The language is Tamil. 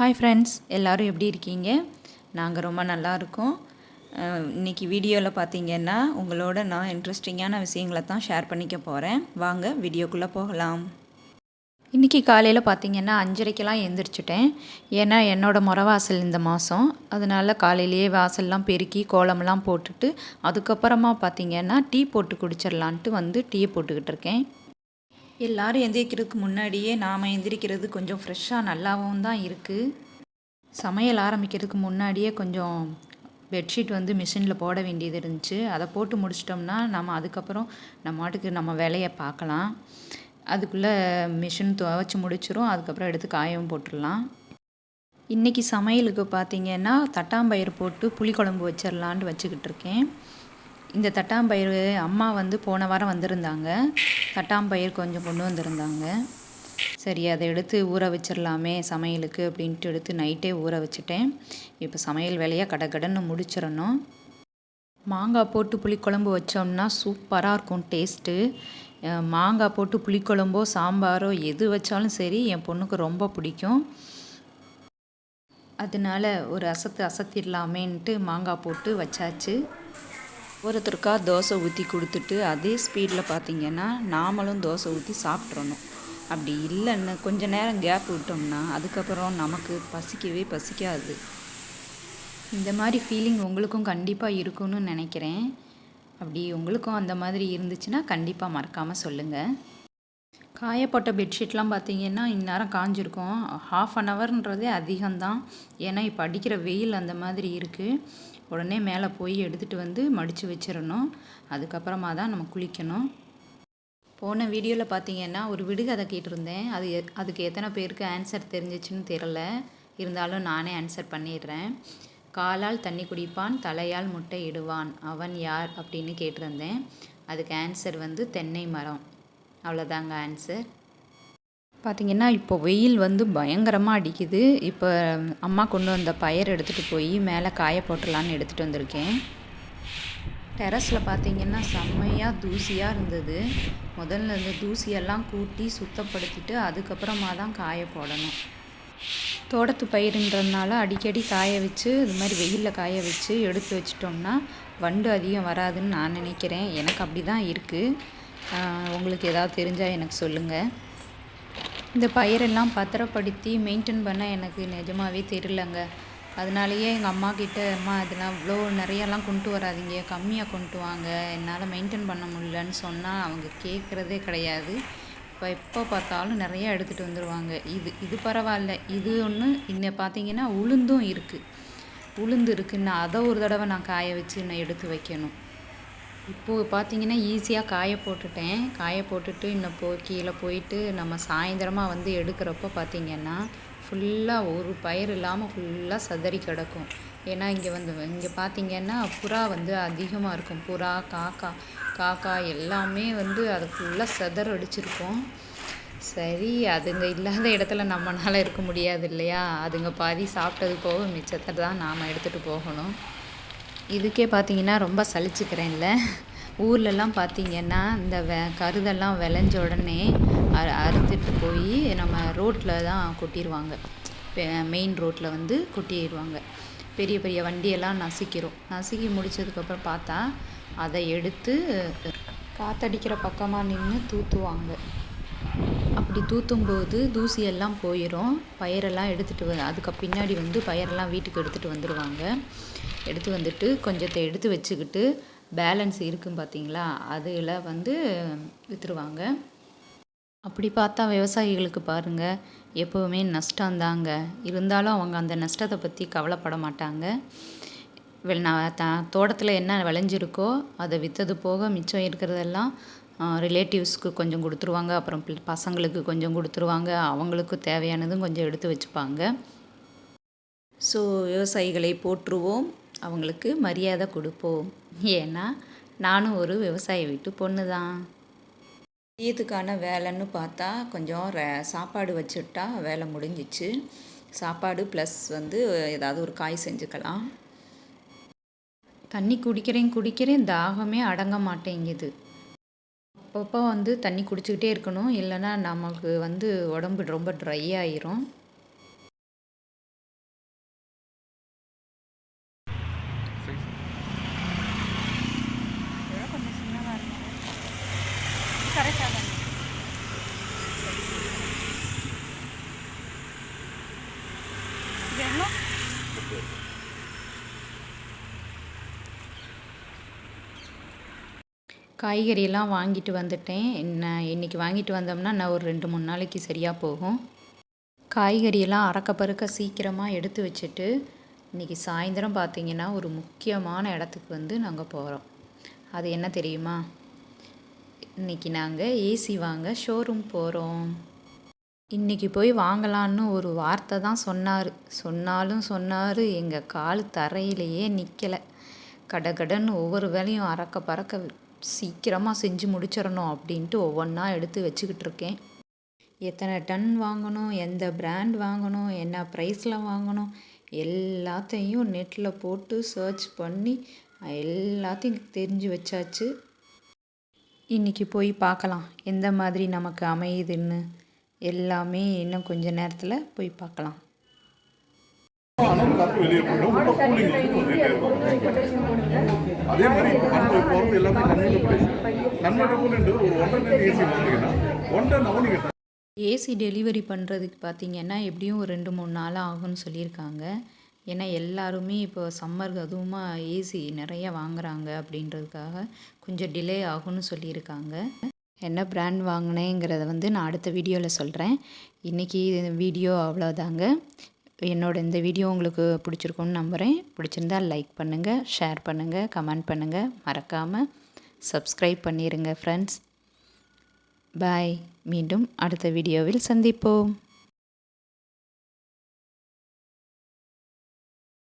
ஹாய் ஃப்ரெண்ட்ஸ் எல்லோரும் எப்படி இருக்கீங்க? நாங்கள் ரொம்ப நல்லா இருக்கோம். இன்றைக்கி வீடியோவில் பார்த்தீங்கன்னா உங்களோட நான் இன்ட்ரெஸ்டிங்கான விஷயங்களை தான் ஷேர் பண்ணிக்க போகிறேன் வாங்க வீடியோக்குள்ளே போகலாம். இன்றைக்கி காலையில் பார்த்தீங்கன்னா அஞ்சரைக்கெல்லாம் எழுந்திரிச்சிட்டேன் ஏன்னா என்னோடய முறை வாசல் இந்த மாதம் அதனால் காலையிலேயே வாசல்லாம் பெருக்கி கோலம்லாம் போட்டுட்டு அதுக்கப்புறமா பார்த்தீங்கன்னா டீ போட்டு குடிச்சிடலான்ட்டு வந்து டீயை போட்டுக்கிட்டு இருக்கேன். எல்லோரும் எந்திரிக்கிறதுக்கு முன்னாடியே நாம் எந்திரிக்கிறது கொஞ்சம் ஃப்ரெஷ்ஷாக நல்லாவும் தான் இருக்குது சமையல் ஆரம்பிக்கிறதுக்கு முன்னாடியே கொஞ்சம் பெட்ஷீட் வந்து மிஷினில் போட வேண்டியது இருந்துச்சு. அதை போட்டு முடிச்சிட்டோம்னா நம்ம அதுக்கப்புறம் நம்ம மாட்டுக்கு நம்ம வேலையை பார்க்கலாம். அதுக்குள்ளே மிஷின் துவைச்சி முடிச்சிடும் அதுக்கப்புறம் எடுத்து காயவும் போட்டுடலாம். இன்றைக்கி சமையலுக்கு பார்த்திங்கன்னா தட்டாம்பயிறு போட்டு புளிக்குழம்பு வச்சிடலான்ட்டு வச்சுக்கிட்டு இருக்கேன். இந்த தட்டாம்பயிறு அம்மா வந்து போன வாரம் வந்திருந்தாங்க. தட்டாம்பயிர் கொஞ்சம் கொண்டு வந்திருந்தாங்க. சரி அதை எடுத்து ஊற வச்சிடலாமே சமையலுக்கு அப்படின்ட்டு எடுத்து நைட்டே ஊற வச்சுட்டேன். இப்போ சமையல் வேலையாக கடை முடிச்சிடணும். மாங்காய் போட்டு புளிக்குழம்பு வச்சோம்னா சூப்பராக இருக்கும் டேஸ்ட்டு. மாங்காய் போட்டு புளிக்குழம்போ சாம்பாரோ எது வச்சாலும் சரி என் பொண்ணுக்கு ரொம்ப பிடிக்கும். அதனால ஒரு அசத்து அசத்திடலாமேன்ட்டு மாங்காய் போட்டு வச்சாச்சு. ஒருத்தருக்கா தோசை ஊற்றி கொடுத்துட்டு அதே ஸ்பீடில் பார்த்திங்கன்னா நாமளும் தோசை ஊற்றி சாப்பிட்றணும் அப்படி இல்லைன்னு கொஞ்சம் நேரம் கேப் விட்டோம்னா அதுக்கப்புறம் நமக்கு பசிக்கவே பசிக்காது. இந்த மாதிரி ஃபீலிங் உங்களுக்கும் கண்டிப்பாக இருக்குன்னு நினைக்கிறேன். அப்படி உங்களுக்கும் அந்த மாதிரி இருந்துச்சுன்னா கண்டிப்பாக மறக்காமல் சொல்லுங்கள் காயப்பட்ட பெட்ஷீட்லாம் பார்த்தீங்கன்னா இந்நேரம் காஞ்சிருக்கும். ஹாஃப் அன் ஹவர்ன்றதே அதிகம்தான். ஏன்னா இப்போ அடிக்கிற வெயில் அந்த மாதிரி இருக்குது உடனே மேலே போய் எடுத்துகிட்டு வந்து மடித்து வச்சிடணும். அதுக்கப்புறமா தான் நம்ம குளிக்கணும். போன வீடியோவில் பார்த்தீங்கன்னா ஒரு விடுகதை கேட்டிருந்தேன். அது அதுக்கு எத்தனை பேருக்கு ஆன்சர் தெரிஞ்சிச்சுன்னு தெரில இருந்தாலும் நானே ஆன்சர் பண்ணிடுறேன். காலால் தண்ணி குடிப்பான் தலையால் முட்டை இடுவான். அவன் யார்? அப்படின்னு கேட்டிருந்தேன். அதுக்கு ஆன்சர் வந்து தென்னை மரம். அவ்வளோதாங்க ஆன்சர் பார்த்திங்கன்னா இப்போ வெயில் வந்து பயங்கரமாக அடிக்குது. இப்போ அம்மா கொண்டு வந்த பயர் எடுத்துகிட்டு போய் மேலே காய போட்டுடலான்னு எடுத்துகிட்டு வந்திருக்கேன். டெரஸில் பார்த்திங்கன்னா செம்மையாக தூசியாக இருந்தது. முதல்ல இந்த தூசியெல்லாம் கூட்டி சுத்தப்படுத்திட்டு அதுக்கப்புறமா தான் காய போடணும். தோட்டத்து பயிருன்றதுனால அடிக்கடி காய வச்சு இது மாதிரி வெயிலில் காய வச்சு எடுத்து வச்சிட்டோம்னா வண்டு அதிகம் வராதுன்னு நான் நினைக்கிறேன். எனக்கு அப்படி தான் இருக்குது உங்களுக்கு ஏதாவது தெரிஞ்சால் எனக்கு சொல்லுங்கள் இந்த பயிரெல்லாம் பத்திரப்படுத்தி மெயின்டைன் பண்ண எனக்கு நிஜமாவே தெரிலங்க அதனாலேயே எங்கள் அம்மா கிட்ட அம்மா இதெல்லாம் இவ்வளோ நிறையெல்லாம் கொண்டு வராதிங்க. கம்மியாக கொண்டு வாங்க. என்னால் மெயின்டைன் பண்ண முடியலன்னு சொன்னால் அவங்க கேட்குறதே கிடையாது. இப்போ எப்போ பார்த்தாலும் நிறையா எடுத்துகிட்டு வந்துடுவாங்க இது இது பரவாயில்ல. இது ஒன்று இன்னும் பார்த்தீங்கன்னா உளுந்தும் இருக்குது உளுந்து இருக்குன்னு அதை ஒரு தடவை நான் காய வச்சு நான் எடுத்து வைக்கணும். இப்போது பார்த்தீங்கன்னா ஈஸியாக காய போட்டுட்டேன். காய போட்டுட்டு இன்னும் போ கீழே போயிட்டு நம்ம சாயந்தரமாக வந்து எடுக்கிறப்போ பார்த்திங்கன்னா ஃபுல்லாக ஒரு பயிர் இல்லாமல் ஃபுல்லாக சதறி கிடக்கும். ஏன்னா இங்கே வந்து இங்கே பார்த்திங்கன்னா புறா வந்து அதிகமாக இருக்கும். புறா காக்கா காக்கா எல்லாமே வந்து அதை ஃபுல்லாக சதர் அடிச்சிருக்கும். சரி அதுங்க இல்லாத இடத்துல நம்மளால் இருக்க முடியாது இல்லையா? அதுங்க பாதி சாப்பிட்டது போக மிச்சத்தை தான் நாம் எடுத்துகிட்டு போகணும். இதுக்கே பார்த்தீங்கன்னா ரொம்ப சலிச்சுக்கிறேன்ல. ஊர்லெலாம் பார்த்தீங்கன்னா இந்த வெ கருதெல்லாம் விளைஞ்ச உடனே அறு அறுத்துட்டு போய் நம்ம ரோட்டில் தான் கொட்டிடுவாங்க மெயின் ரோட்டில் வந்து கொட்டிடுவாங்க பெரிய பெரிய வண்டியெல்லாம் நசுக்கிரும். நசுக்கி முடித்ததுக்கப்புறம் பார்த்தா அதை எடுத்து காற்றடிக்கிற பக்கமாக நின்று தூற்றுவாங்க அப்படி தூற்றும்போது தூசியெல்லாம் போயிடும் பயிரெல்லாம் எடுத்துகிட்டு வ அதுக்கு பின்னாடி வந்து பயிரெல்லாம் வீட்டுக்கு எடுத்துகிட்டு வந்துடுவாங்க எடுத்து வந்துட்டு கொஞ்சத்தை எடுத்து வச்சுக்கிட்டு பேலன்ஸ் இருக்கும் பார்த்தீங்களா? அதில் வந்து விற்றுருவாங்க அப்படி பார்த்தா விவசாயிகளுக்கு பாருங்கள் எப்போவுமே நஷ்டம்தாங்க இருந்தாலும் அவங்க அந்த நஷ்டத்தை பற்றி கவலைப்பட மாட்டாங்க. நான் த தோட்டத்தில் என்ன விளைஞ்சிருக்கோ அதை விற்றது போக மிச்சம் இருக்கிறதெல்லாம் ரிலேட்டிவ்ஸ்க்கு கொஞ்சம் கொடுத்துருவாங்க. அப்புறம் பசங்களுக்கு கொஞ்சம் கொடுத்துருவாங்க. அவங்களுக்கு தேவையானதும் கொஞ்சம் எடுத்து வச்சுப்பாங்க. ஸோ விவசாயிகளை போற்றுவோம். அவங்களுக்கு மரியாதை கொடுப்போம். ஏன்னா நானும் ஒரு விவசாய வீட்டு பொண்ணு தான் மதியத்துக்கான வேலைன்னு பார்த்தா கொஞ்சம் சாப்பாடு வச்சுட்டா வேலை முடிஞ்சிச்சு. சாப்பாடு ப்ளஸ் வந்து ஏதாவது ஒரு காய் செஞ்சுக்கலாம். தண்ணி குடிக்கிறேன் குடிக்கிறேன் தாகமே அடங்க மாட்டேங்குது. அப்பப்போ வந்து தண்ணி குடிச்சிக்கிட்டே இருக்கணும். இல்லைன்னா நமக்கு வந்து உடம்பு ரொம்ப ட்ரை ஆயிரும். காய்கறியெல்லாம் வாங்கிட்டு வந்துட்டேன். என்ன இன்றைக்கி வாங்கிட்டு வந்தோம்னா நான் ஒரு ரெண்டு மூணு நாளைக்கு சரியாக போகும். காய்கறியெல்லாம் அறக்க பறக்க சீக்கிரமாக எடுத்து வச்சுட்டு இன்றைக்கி சாயந்தரம் பார்த்திங்கன்னா ஒரு முக்கியமான இடத்துக்கு வந்து நாங்கள் போகிறோம் அது என்ன தெரியுமா? இன்றைக்கி நாங்கள் ஏசி வாங்க ஷோரூம் போகிறோம் இன்றைக்கி போய் வாங்கலான்னு ஒரு வார்த்தை தான் சொன்னார். சொன்னாலும் சொன்னார் எங்கள் கால் தரையிலேயே நிற்கலை கடகடன்னு ஒவ்வொரு வேலையும் அறக்க பறக்க சீக்கிரமாக செஞ்சு முடிச்சிடணும் அப்படின்ட்டு ஒவ்வொன்றா எடுத்து வச்சுக்கிட்டு இருக்கேன் எத்தனை டன் வாங்கணும் எந்த பிராண்ட் வாங்கணும் என்ன ப்ரைஸில் வாங்கணும் எல்லாத்தையும் நெட்டில் போட்டு சர்ச் பண்ணி எல்லாத்தையும் தெரிஞ்சு வச்சாச்சு. இன்றைக்கி போய் பார்க்கலாம் எந்த மாதிரி நமக்கு அமையுதுன்னு. எல்லாமே இன்னும் கொஞ்ச நேரத்தில் போய் பார்க்கலாம். காற்று வெளியே போயிடும் கூலிங் வந்து இருக்கும் அதே மாதிரி போகிறது எல்லாமே கன்வெர்ட் பிளேஸ் ஒரு ஒன்றரை ஏசி வாங்கினீங்கன்னா ஒன்றரை நவ நீங்கள் ஏசி டெலிவரி பண்ணுறதுக்கு பார்த்தீங்கன்னா எப்படியும் ஒரு ரெண்டு மூணு நாள் ஆகும்னு சொல்லியிருக்காங்க. ஏன்னா எல்லாருமே இப்போ சம்மருக்கு அதுவுமா ஏசி நிறைய வாங்குறாங்க அப்படின்றதுக்காக கொஞ்சம் டிலே ஆகும்னு சொல்லியிருக்காங்க. என்ன பிராண்ட் வாங்கினேங்கிறத வந்து நான் அடுத்த வீடியோவில் சொல்கிறேன் இன்றைக்கி வீடியோ அவ்வளோதாங்க என்னோட இந்த வீடியோ உங்களுக்கு பிடிச்சிருக்கும்னு நம்புகிறேன் பிடிச்சிருந்தா லைக் பண்ணுங்கள் ஷேர் பண்ணுங்கள் கமெண்ட் பண்ணுங்கள் மறக்காமல் சப்ஸ்கிரைப் பண்ணிடுங்க ஃப்ரெண்ட்ஸ் பாய் மீண்டும் அடுத்த வீடியோவில் சந்திப்போம்.